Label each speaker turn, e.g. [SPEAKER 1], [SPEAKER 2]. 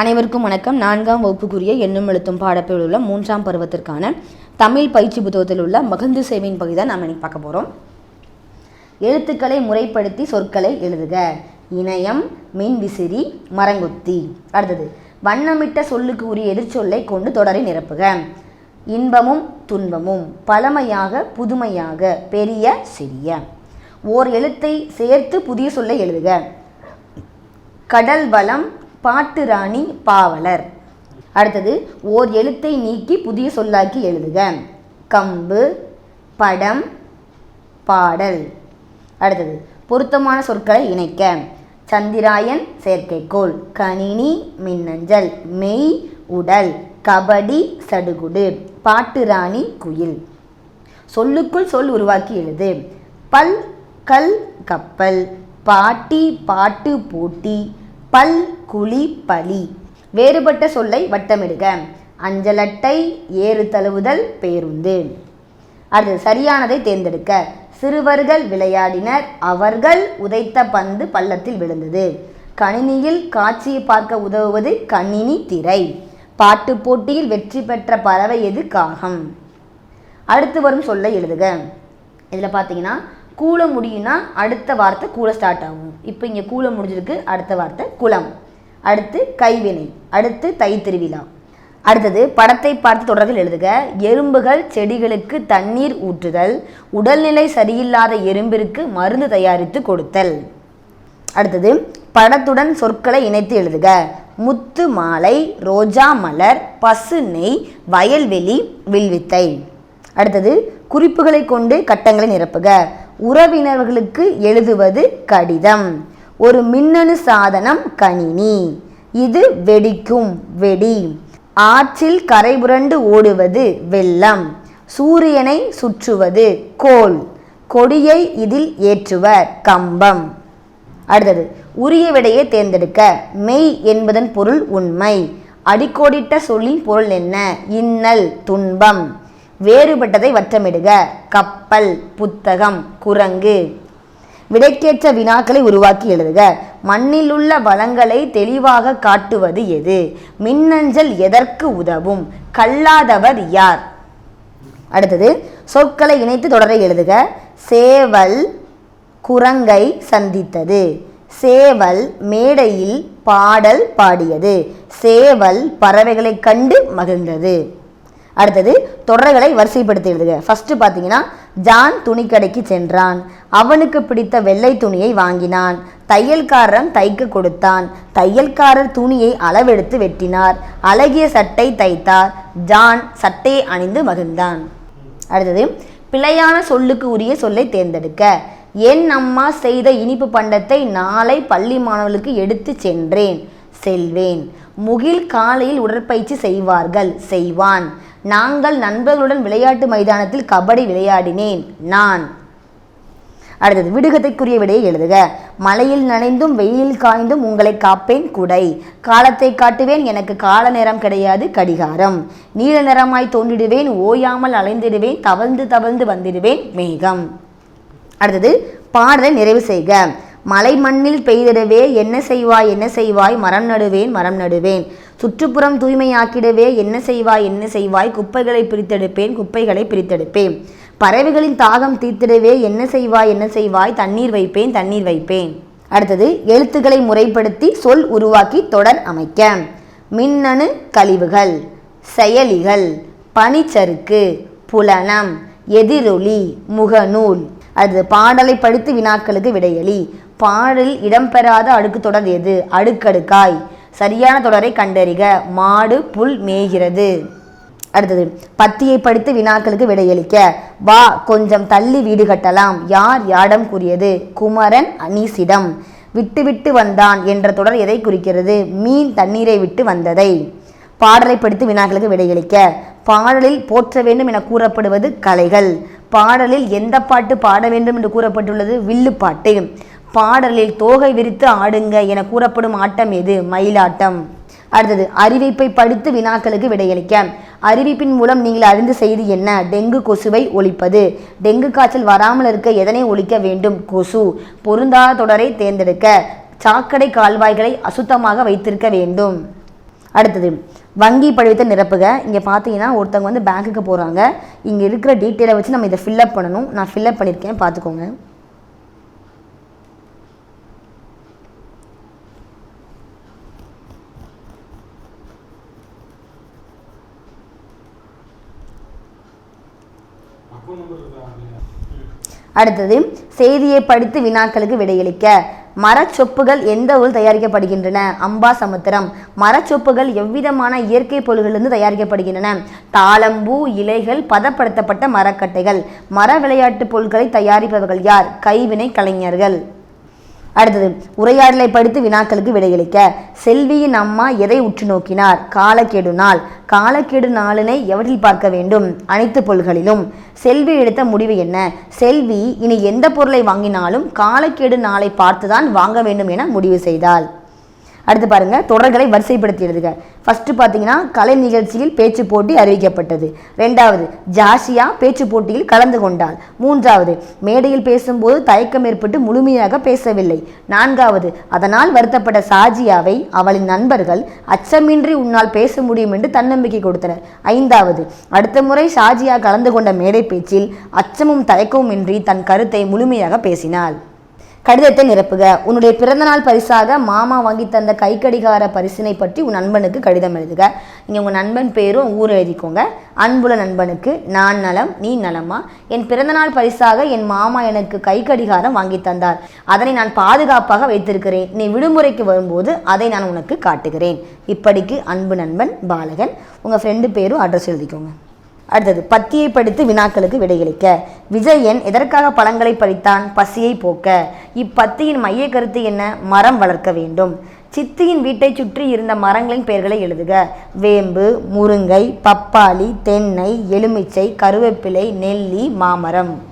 [SPEAKER 1] அனைவருக்கும் வணக்கம். நான்காம் வகுப்புக்குரிய எண்ணும் எழுத்தும் பாடப்பில் உள்ள மூன்றாம் பருவத்திற்கான தமிழ் பயிற்சி புத்தகத்தில் உள்ள மகந்து சேவையின் பகுதி தான் நாம் இன்னைக்கு பார்க்க போகிறோம் எழுத்துக்களை முறைப்படுத்தி சொற்களை எழுதுக. இணையம் மின்விசிறி மரங்கொத்தி. அடுத்தது வண்ணமிட்ட சொல்லுக்கு உரிய எதிர்ச்சொல்லை கொண்டு தொடரை நிரப்புக. இன்பமும் துன்பமும் பழமையாக புதுமையாக பெரிய சிறிய. ஓர் எழுத்தை சேர்த்து புதிய சொல்லை எழுதுக. கடல் வளம் பாட்டு ராணி பாவலர். அடுத்தது ஓர் எழுத்தை நீக்கி புதிய சொல்லாக்கி எழுதுக. கம்பு படம் பாடல். அடுத்தது பொருத்தமான சொற்களை இணைக்க. சந்திராயன் செயற்கைக்கோள் கணினி மின்னஞ்சல் மெய் உடல் கபடி சடுகுடு பாட்டு ராணி குயில். சொல்லுக்குள் சொல் உருவாக்கி எழுது. பல் கல் கப்பல் பாட்டி பாட்டு போட்டி பல் குழி பலி. வேறுபட்ட சொல்லை வட்டமிடுக. அஞ்சலட்டை ஏறு தழுவுதல் பேருந்து. அது சரியானதை தேர்ந்தெடுக்க. சிறுவர்கள் விளையாடினர் அவர்கள் உதைத்த பந்து பள்ளத்தில் விழுந்தது. கணினியில் காட்சியை பார்க்க உதவுவது கணினி திரை. பாட்டு போட்டியில் வெற்றி பெற்ற பறவை எது காகம்? அடுத்து வரும் சொல்லை எழுதுக. இதில் பார்த்தீங்கன்னா கூல முடியும்னா அடுத்த வார்த்தை கூல ஸ்டார்ட் ஆகும். இப்போ இங்கே கூல முடிஞ்சிருக்கு அடுத்த வார்த்தை குளம். அடுத்து கைவினை அடுத்து தை திருவிழா அடுத்தது படத்தை பார்த்து தொடர்கள் எழுதுக. எறும்புகள் செடிகளுக்கு தண்ணீர் ஊற்றுதல். உடல்நிலை சரியில்லாத எறும்பிற்கு மருந்து தயாரித்து கொடுத்தல். அடுத்தது படத்துடன் சொற்களை இணைத்து எழுதுக. முத்து மாலை ரோஜா மலர் பசு நெய் வயல்வெளி வில்வித்தை. அடுத்தது குறிப்புகளை கொண்டு கட்டங்களை நிரப்புக. உறவினர்களுக்கு எழுதுவது கடிதம். ஒரு மின்னணு சாதனம் கணினி. இது வெடிக்கும் வெடி. ஆற்றில் கரைபுரண்டு ஓடுவது வெள்ளம். சூரியனை சுற்றுவது கோல் கொடியை இதில் ஏற்றுவர் கம்பம். அடுத்தது உரிய விடையை தேர்ந்தெடுக்க. மெய் என்பதன் பொருள் உண்மை. அடிக்கோடிட்ட சொல்லின் பொருள் என்ன? இன்னல் துன்பம். வேறுபட்டதை வட்டமிடுக கப்பல் புத்தகம் குரங்கு. விடைக்கேற்ற வினாக்களை உருவாக்கி எழுதுக. மண்ணில் உள்ள வளங்களை தெளிவாக காட்டுவது எது? மின்னஞ்சல் எதற்கு உதவும்? கல்லாதவர் யார்? அடுத்தது சொற்களை இணைத்து தொடரை எழுதுக. சேவல் குரங்கை சந்தித்தது. சேவல் மேடையில் பாடல் பாடியது. சேவல் பறவைகளை கண்டு மகிழ்ந்தது. அடுத்தது தொடர்களை வரிசைப்படுத்தி எழுதுக ஃபர்ஸ்ட் பார்த்தீங்கன்னா ஜான் துணிக்கடைக்கு சென்றான். அவனுக்கு பிடித்த வெள்ளை துணியை வாங்கினான். தையல்காரன் தைக்க கொடுத்தான். தையல்காரர் துணியை அளவெடுத்து வெட்டினார். அழகிய சட்டை தைத்தார். ஜான் சட்டையை அணிந்து மகிழ்ந்தான். அடுத்தது பிழையான சொல்லுக்கு உரிய சொல்லை தேர்ந்தெடுக்க. என் அம்மா செய்த இனிப்பு பண்டத்தை நாளை பள்ளி மாணவர்களுக்கு எடுத்து சென்றேன். செல்வேன். முகில் காலையில் உடற்பயிற்சி செய்வார்கள். செய்வான். நாங்கள் நண்பர்களுடன் விளையாட்டு மைதானத்தில் கபடி விளையாடினேன். நான். அடுத்தது விடுகதைக்குரிய விடையை எழுதுக. மழையில் நனைந்தும் வெயிலில் காய்ந்தும் உங்களை காப்பேன் குடை. காலத்தை காட்டுவேன் எனக்கு கால நேரம் கிடையாது கடிகாரம். நீல நிறமாய் தோன்றிடுவேன் ஓயாமல் அலைந்திடுவேன் தவழ்ந்து தவழ்ந்து வந்திடுவேன் மேகம். அடுத்தது பாடலை நிறைவு செய்க. மலை மண்ணில் பெய்திடவே என்ன செய்வாய் என்ன செய்வாய்? மரம் நடுவேன் மரம் நடுவேன். சுற்றுப்புறம் தூய்மையாக்கிடவே என்ன செய்வாய் என்ன செய்வாய்? குப்பைகளை பிரித்தெடுப்பேன் குப்பைகளை பிரித்தெடுப்பேன். பறவைகளின் தாகம் தீர்த்திடவே என்ன செய்வாய் என்ன செய்வாய்? தண்ணீர் வைப்பேன் தண்ணீர் வைப்பேன். அடுத்தது எழுத்துக்களை முறைப்படுத்தி சொல் உருவாக்கி தொடர் அமைக்க. மின்னணு கழிவுகள் செயலிகள் பனிச்சறுக்கு புலனம் எதிரொலி முகநூல். அடுத்தது பாடலை படித்து வினாக்களுக்கு விடையளி. பாடலில் இடம்பெறாத அடுக்கு தொடர் எது? அடுக்கடுக்காய். சரியான தொடரை கண்டறிக. மாடு புல் மேய்கிறது. அடுத்தது பத்தியை படித்து வினாக்களுக்கு விடையளிக்க. வா கொஞ்சம் தள்ளி வீடு கட்டலாம். யார் யாடம் கூறியது? குமரன் அனீசிடம். விட்டு விட்டு வந்தான் என்ற தொடர் எதை குறிக்கிறது? மீன் தண்ணீரை விட்டு வந்ததை. பாடலை படித்து வினாக்களுக்கு விடையளிக்க. பாடலில் போற்ற வேண்டும் என கூறப்படுவது கலைகள். பாடலில் எந்த பாட்டு பாட வேண்டும் என்று கூறப்பட்டுள்ளது? வில்லுப்பாட்டு. பாடலில் தோகை விரித்து ஆடுங்க என கூறப்படும் ஆட்டம் எது? மயிலாட்டம். அடுத்தது அறிவிப்பை படித்து வினாக்களுக்கு விடையளிக்க. அறிவிப்பின் மூலம் நீங்கள் அறிந்த செய்தி என்ன? டெங்கு கொசுவை ஒழிப்பது. டெங்கு காய்ச்சல் வராமல் இருக்க எதனை ஒழிக்க வேண்டும்? கொசு. பொருந்தாத தொடரை தேர்ந்தெடுக்க. சாக்கடை கால்வாய்களை அசுத்தமாக வைத்திருக்க வேண்டும். அடுத்தது வங்கி படிவத்தை நிரப்புக. இங்கே பார்த்தீங்கன்னா ஒருத்தவங்க வந்து பேங்க்குக்கு போகிறாங்க இங்கே இருக்கிற டீட்டெயிலை வச்சு நம்ம இதை ஃபில்லப் பண்ணணும். நான் ஃபில்லப் பண்ணியிருக்கேன். பார்த்துக்கோங்க. அடுத்தது செய்தியை படித்து வினாக்களுக்கு விடையளிக்க. மரச்சொப்புகள் எந்த ஊர் தயாரிக்கப்படுகின்றன? அம்பா சமுத்திரம். மரச்சொப்புகள் எவ்விதமான இயற்கை பொருள்களிலிருந்து தயாரிக்கப்படுகின்றன? தாளம்பூ இலைகள் பதப்படுத்தப்பட்ட மரக்கட்டைகள். மர விளையாட்டு பொருட்களை தயாரிப்பவர்கள் யார்? கைவினை கலைஞர்கள். அடுத்தது உரையாடலை படித்து வினாக்களுக்கு விடையளிக்க செல்வியின் அம்மா எதை உற்று நோக்கினார்? காலக்கெடு நாள். காலக்கெடு நாளினை எவற்றில் பார்க்க வேண்டும்? அனைத்து பொருள்களிலும். செல்வி எடுத்த முடிவு என்ன? செல்வி இனி எந்த பொருளை வாங்கினாலும் காலக்கெடு நாளை பார்த்துதான் வாங்க வேண்டும் என முடிவு செய்தாள். அடுத்து பாருங்க தொடர்களை வரிசைப்படுத்தி எழுதுக. ஃபர்ஸ்ட் பார்த்தீங்கன்னா கலை நிகழ்ச்சியில் பேச்சு போட்டி அறிவிக்கப்பட்டது. ரெண்டாவது ஜாஷியா பேச்சு போட்டியில் கலந்து கொண்டாள். மூன்றாவது மேடையில் பேசும்போது தயக்கம் ஏற்பட்டு முழுமையாக பேசவில்லை. நான்காவது அதனால் வருத்தப்பட்ட சாஜியாவை அவளின் நண்பர்கள் அச்சமின்றி உன்னால் பேச முடியும் என்று தன்னம்பிக்கை கொடுத்தனர். ஐந்தாவது அடுத்த முறை ஷாஜியா கலந்து கொண்ட மேடை பேச்சில் அச்சமும் தயக்கமும் இன்றி தன் கருத்தை முழுமையாக பேசினாள். கடிதத்தை நிரப்புக. உன்னுடைய பிறந்தநாள் பரிசாக மாமா வாங்கி தந்த கைக்கடிகார பரிசினை பற்றி உன் நண்பனுக்கு கடிதம் எழுதுக. நீங்கள் உங்கள் நண்பன் பேரும் ஊர் எழுதிக்கோங்க. அன்புள்ள நண்பனுக்கு நான் நலம் நீ நலமா? என் பிறந்தநாள் பரிசாக என் மாமா எனக்கு கைக்கடிகாரம் வாங்கி தந்தார். அதனை நான் பாதுகாப்பாக வைத்திருக்கிறேன். நீ விடுமுறைக்கு வரும்போது அதை நான் உனக்கு காட்டுகிறேன். இப்படிக்கு அன்பு நண்பன் பாலகன். உங்கள் ஃப்ரெண்டு பேரும் அட்ரஸ் எழுதிக்கோங்க. அடுத்தது பத்தியை படித்து வினாக்களுக்கு விடையளிக்க. விஜயன் எதற்காக பழங்களை பறித்தான்? பசியை போக்க. இப்பத்தியின் மைய கருத்து என்ன? மரம் வளர்க்க வேண்டும். சித்தியின் வீட்டைச் சுற்றி இருந்த மரங்களின் பெயர்களை எழுதுக. வேம்பு முருங்கை பப்பாளி தென்னை எலுமிச்சை கருவேப்பிலை நெல்லி மாமரம்.